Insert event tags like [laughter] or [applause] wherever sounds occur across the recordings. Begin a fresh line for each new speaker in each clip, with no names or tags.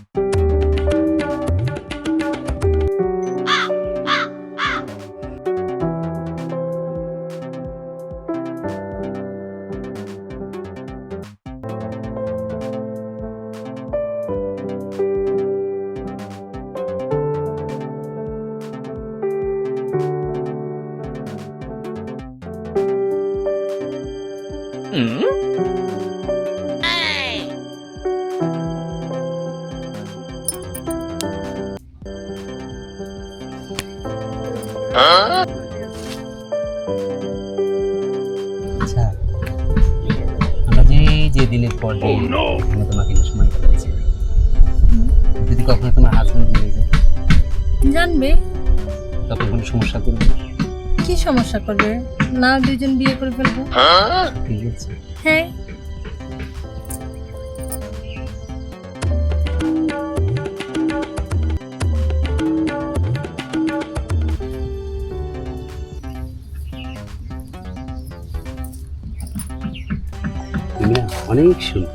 আচ্ছা পর দিন এখানে তোমাকে নিয়ে সময় কাটাচ্ছি যদি কখনো তোমার হাজবেন্ড জেনে যায়।
জানবে।
তখন কোনো সমস্যা করবে
কি সমস্যা করবে? না দুইজন বিয়ে করে ফেলব।
ঠিক আছে।
হ্যাঁ।
তুমি অনেক সুন্দর।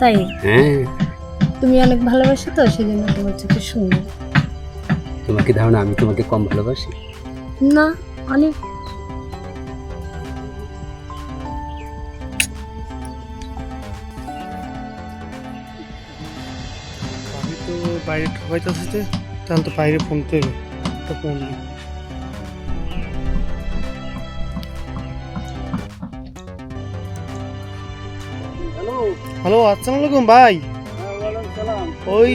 তাই?
হ্যাঁ।
তুমি অনেক ভালোবাসো তো সেই জন্য তোমার চোখে সুন্দর।
তোমাকে ধারণা আমি তোমাকে কম ভালোবাসি?
না অনেক।
আমি তো বাইরে ঠকাইতেছি যে তাহলে তো বাইরে ফোন করবে। তো ফোন হ্যালো আসসালামু আলাইকুম ভাই ওই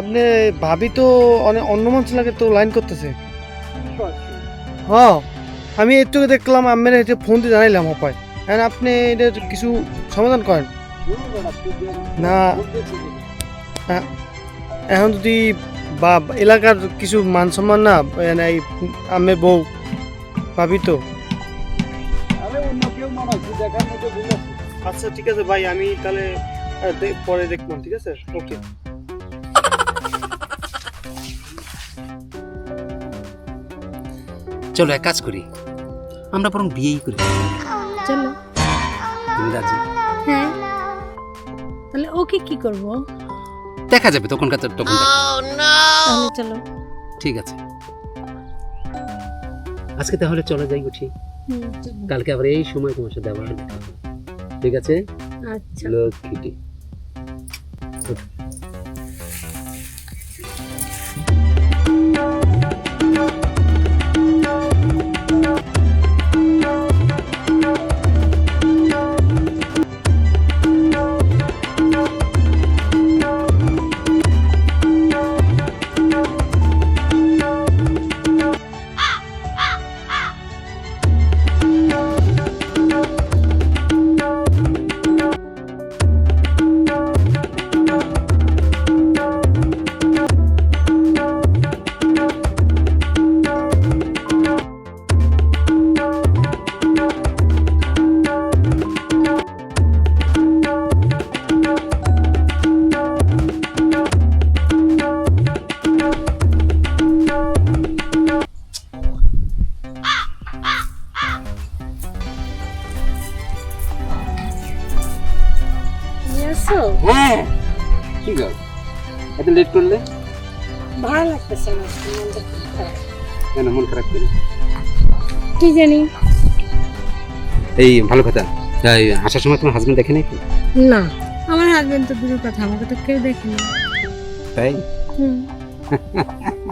আপনি ভাবি তো অনেক অন্য মানুষ লাগে তো লাইন করতেছে। হ্যাঁ আমি একটু দেখলাম আমি ফোন দিয়ে জানাইলাম অপায়। হ্যাঁ আপনি এটার কিছু সমাধান করেন। না হ্যাঁ, এখন যদি বা এলাকার কিছু মান সম্মান না মানে এই আমি বউ ভাবি তো। আচ্ছা ঠিক আছে ভাই আমি তাহলে পরে দেখলাম ঠিক আছে? ওকে
চলো এক কাজ করি। আমরা বরং বিয়েই করি।
চলো।
তুমি রাজি?
হ্যাঁ। তাহলে ওকে কি করব?
দেখা যাবে তখনকার তখন
তাহলে চলো।
ঠিক আছে। আজকে তাহলে চলে যাই উঠি কালকে আবার এই সময় তোমার সাথে আবার দেখা হবে। ঠিক আছে?
আচ্ছা।
লক্ষ্মীটি। লেট করলে?
ভালো লাগতেছে না।
কেন মন খারাপ করি
কি জানি।
এই ভালো কথা। তাই আসার সময় তোমার হাজবেন্ড দেখে নাকি
না আমার হাজবেন্ড তো দূরের কথা আমাকে তো কেউ দেখেনি।
তাই?
হুম। [laughs]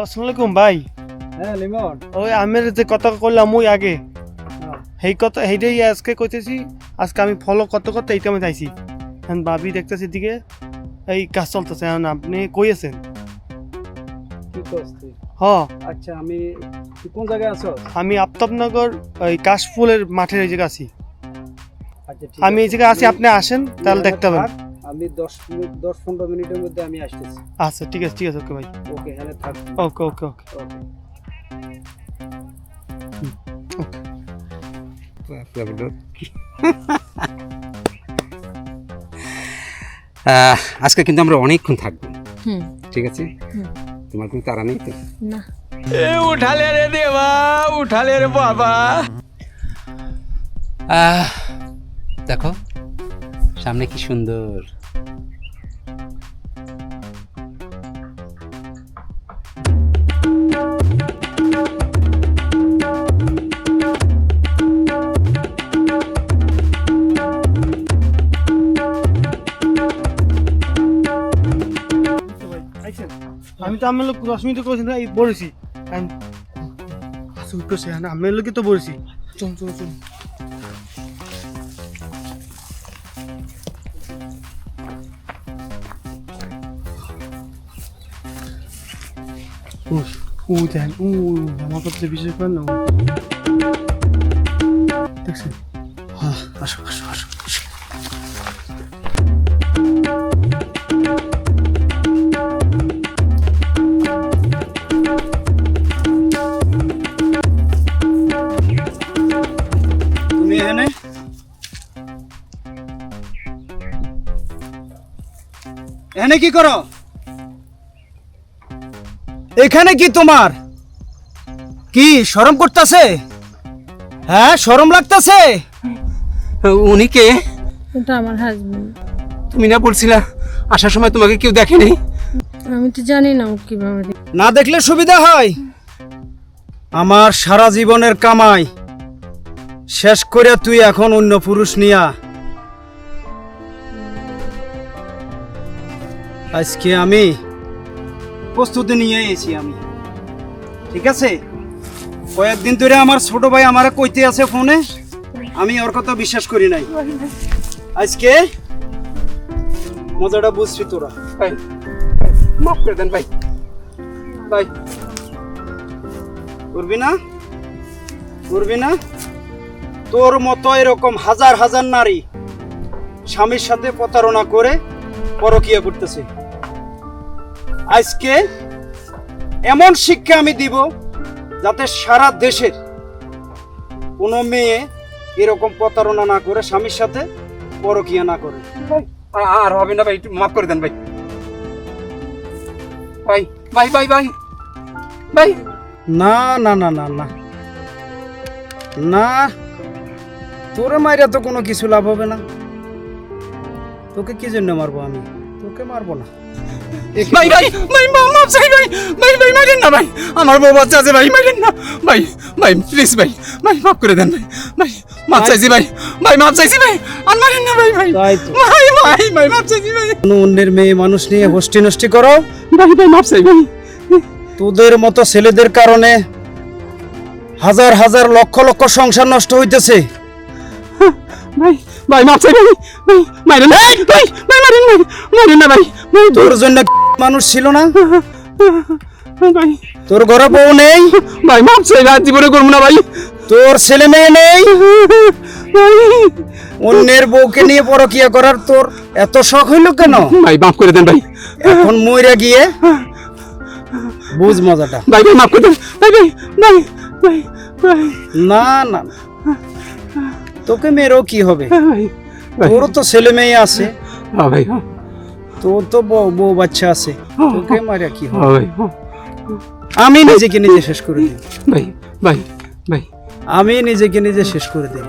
হ্যালো আসসালামু আলাইকুম ভাই।
হ্যাঁ লিমন।
ওই আমের যে কথা কইলাম ওই আগে।
হ্যাঁ।
সেই কথা সেইটাই আজকে কইতেছি। আজকে আমি ফলো কত করতে এইটা আমি চাইছি। এখন ভাবি দেখতেছি দিকে এই কাজ চলতেছে এখন আপনি কই আছেন? হ।
আচ্ছা আমি কোন জায়গায় আছো?
আমি আফতাবনগর ওই কাশফুলের মাঠের এই জায়গায় আছি।
আচ্ছা
আমি এই। জায়গায় আছি আপনি আসেন তাহলে দেখতে পাবেন।
আপনি দশ মিনিট দশ পনেরো মিনিটের মধ্যে আমি আসতেছি।
আচ্ছা ঠিক আছে ঠিক আছে ওকে ভাই।
ওকে হ্যাঁ থাক।
ওকে ওকে ওকে।
আজকে কিন্তু আমরা অনেকক্ষণ থাকব। ঠিক আছে? তোমার কোনো তারা নেই তো?
উঠালে রে দেবা উঠালে রে
বাবা। দেখো সামনে কি সুন্দর।
আমি লোক দশ মিনিট করেছি এই বলেছি আমি ওই হ্যাঁ আমি লোকই তো বলেছি চল চল চল। উফ, ও দেন ও আমার কথা বিশেষ করে না দেখছেন হ্যাঁ আসো আসো।
এখানে কি করো? এখানে কি তোমার? কি শরম করতেছে? হ্যাঁ শরম লাগতেছে?
উনি কে?
এটা আমার হাজবেন্ড
তুমি না বলছিলা আসার সময় তোমাকে কেউ দেখেনি?
আমি তো জানি না ও কীভাবে দেখে।
না দেখলে সুবিধা হয়। আমার সারা জীবনের কামাই শেষ করে তুই এখন অন্য পুরুষ নিয়া আজকে আমি প্রস্তুতি নিয়ে এসেছি আমি। ঠিক আছে? কয়েকদিন ধরে আমার ছোট ভাই আমার কইতে আছে ফোনে। আমি ওর কথা বিশ্বাস করি নাই। আজকে মজাটা বুঝছি তোরা।
ভাই মাফ করে দেন ভাই। ভাই
করবি না? করবি না? তোর মতো এরকম হাজার হাজার নারী স্বামীর সাথে প্রতারণা করে পরকিয়া করতেছে। আজকে এমন শিক্ষা আমি দিব যাতে সারা দেশের কোনো মেয়ে এরকম প্রতারণা না করে স্বামীর সাথে পরকিয়া না করে।
আর হবে না ভাই একটু মাফ করে দেন ভাই। ভাই ভাই ভাই ভাই ভাই।
না না না না না। না তোরে মাইরা তো কোনো কিছু লাভ হবে না। তোকে কি জন্য মারবো আমি? তোকে মারবো না।
ভাই ভাই ভাই মা- মাপ চাই ভাই ভাই ভাই মারেন না ভাই আমার বউ বাচ্চা আছে ভাই মারেন না ভাই ভাই প্লিজ ভাই ভাই মাফ করে দেন ভাই ভাই মাপ চাইছি ভাই ভাই মাপ চাইছি ভাই আর মারেন না ভাই ভাই ভাই ভাই ভাই মাপ চাইছি ভাই
কোনো অন্যের মেয়ে মানুষ নিয়ে হোস্টি নষ্টি করো
ভাই ভাই মাপ চাই ভাই
তোদের মতো ছেলেদের কারণে হাজার হাজার লক্ষ লক্ষ সংসার নষ্ট হইতেছে
ভাই ভাই মাপ চাই ভাই। ভাই মারেন না। ভাই ভাই মারেন না মারেন না ভাই।
তোর জন্য মানুষ ছিল না?
ভাই।
তোর ঘরে বউ নেই?
ভাই মাপ চাই রাত জীবনে করব না ভাই।
তোর ছেলে মেয়ে নেই? অন্যের বউকে নিয়ে পরকিয়া করার তোর এত শখ হইল কেন?
ভাই মাফ করে দেন ভাই।
এখন মইরা গিয়ে বুঝ মজাটা।
ভাই ভাই মাফ করে দেন। ভাই ভাই ভাই ভাই।
না না। তোকে মেয়েরও কি হবে?
ভাই ভাই।
তোরও তো ছেলে মেয়ে আছে।
হ্যাঁ হ্যাঁ।
তোর তো বউ বাচ্চা আছে। তোকে মারা কি হবে?
হ্যাঁ হ্যাঁ।
আমি নিজেকে নিজে শেষ করে দিই
ভাই ভাই ভাই।
আমি নিজেকে নিজে শেষ করে দিই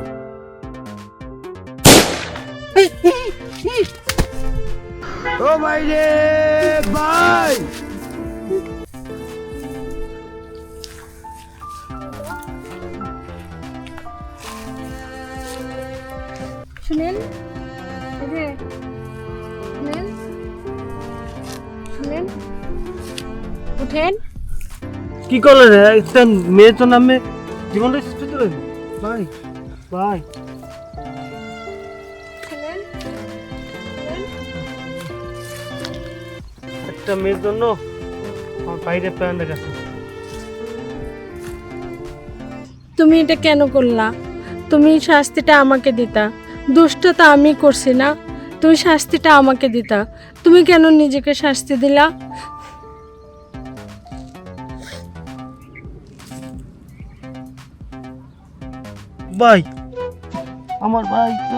ও ভাই রে ভাই।
শুনেন যে, শুনেন শুনেন উঠেন।
কি করলে রে? একটা মেয়ে তো নামে জীবনটা শেষ দিলেন
শুনেন শুনেন
একটা মেয়ের জন্য আমার বাইরে প্যান্ডের কাছে
তুমি এটা কেন করলা? তুমি শাস্তিটা আমাকে দিতা। দোষটা তো আমি করছি না। তুমি শাস্তিটা আমাকে দিতা। তুমি কেন নিজেকে শাস্তি দিলা?
ভাই, আমার ভাই তো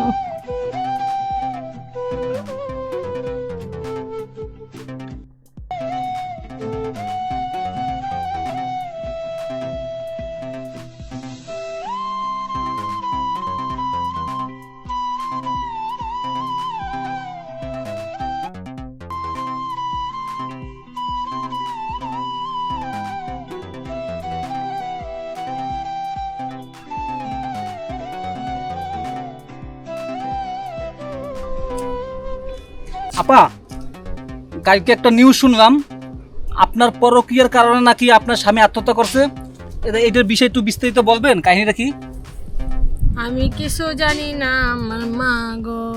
আপা, কালকে একটা নিউজ শুনলাম। আপনার পরকীয়ার কারণে নাকি আপনার স্বামী আত্মহত্যা করছে। এটা- এটার বিষয়ে একটু বিস্তারিত বলবেন, কাহিনীটা কি?
আমি কিছু জানি না আমার মা গো।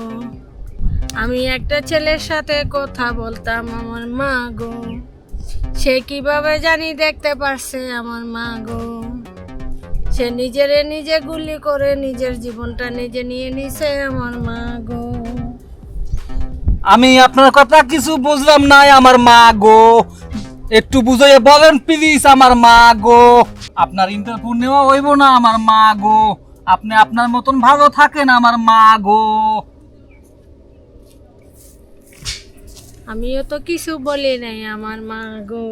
আমি একটা ছেলের সাথে কথা বলতাম আমার মা গো। সে কীভাবে জানি দেখতে পারছে আমার মা গো। সে নিজেরে নিজে গুলি করে নিজের জীবনটা নিজে নিয়ে নিছে আমার মা গো।
আমি আপনার কথা কিছু বুঝলাম নাই, আমার মা গো। একটু বুঝাইয়া বলেন প্লিজ আমার মা গো। আপনার ইন্টারভিউ নেওয়া হইব না, আমার মা গো। আপনি আপনার মতন ভালো থাকেন, আমার মা গো।
আমিও তো কিছু বলি নাই, আমার মা গো।